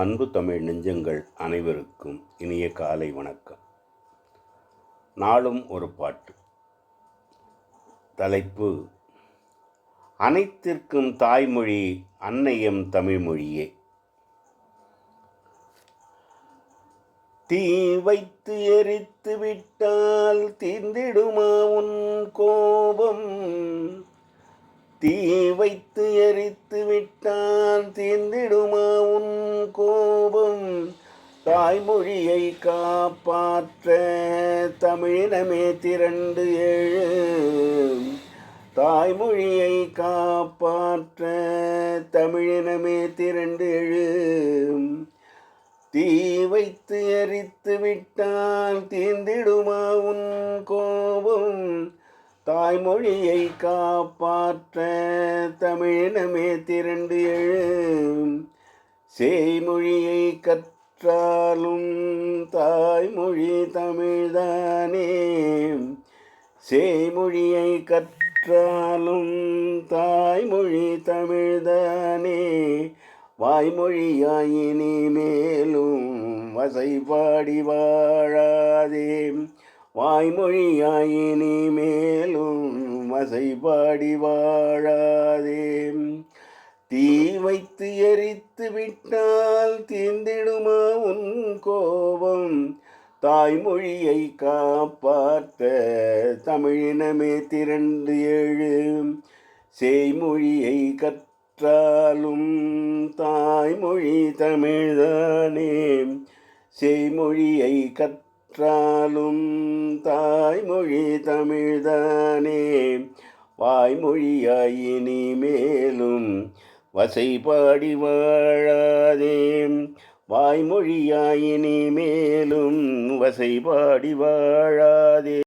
அன்பு தமிழ் நெஞ்சங்கள் அனைவருக்கும் இனிய காலை வணக்கம். நாளும் ஒரு பாட்டு. தலைப்பு அனைத்திற்கும் தாய்மொழி அன்னையம் தமிழ்மொழியே தீ வைத்து எரித்து விட்டால் தீர்ந்திடுமா உன் கோபம்? தீ வைத்து எரித்து விட்டான் தீர்ந்திடுமா உன் கோபம்? தாய்மொழியை காப்பாற்ற தமிழினமே திரண்டு ஏழு. தாய்மொழியை காப்பாற்ற தமிழினமே திரண்டு எழு தீ வைத்து எரித்து விட்டால் தீர்ந்திடுமா உன் கோபம்? தாய்மொழியை காப்பாற்ற தமிழினமே திரண்டு எழு. செய்மொழியை கற்றாலும் தாய்மொழி தமிழ்தானே. செய்மொழியை கற்றாலும் தாய்மொழி தமிழ்தானே. வாய்மொழியாயினி மேலும் வசைபாடி வாழாய் வாய்மொழியாயினி மேலும் வசைபாடி வாழாதே. தீ வைத்து எரித்து விட்டால் தீர்ந்திடுமா உன் கோபம்? தாய்மொழியை காப்பாற்ற தமிழினமே திரண்டு எழு செய்மொழியை கற்றாலும் தாய்மொழி தமிழ்தானே. செய்மொழியை கற்றாலும் தாய்மொழி தமிழ்தானே. வாய்மொழியாயினி மேலும் வசைபாடி வாழாதே. வாய்மொழியாயினி மேலும் வசைபாடி வாழாதே.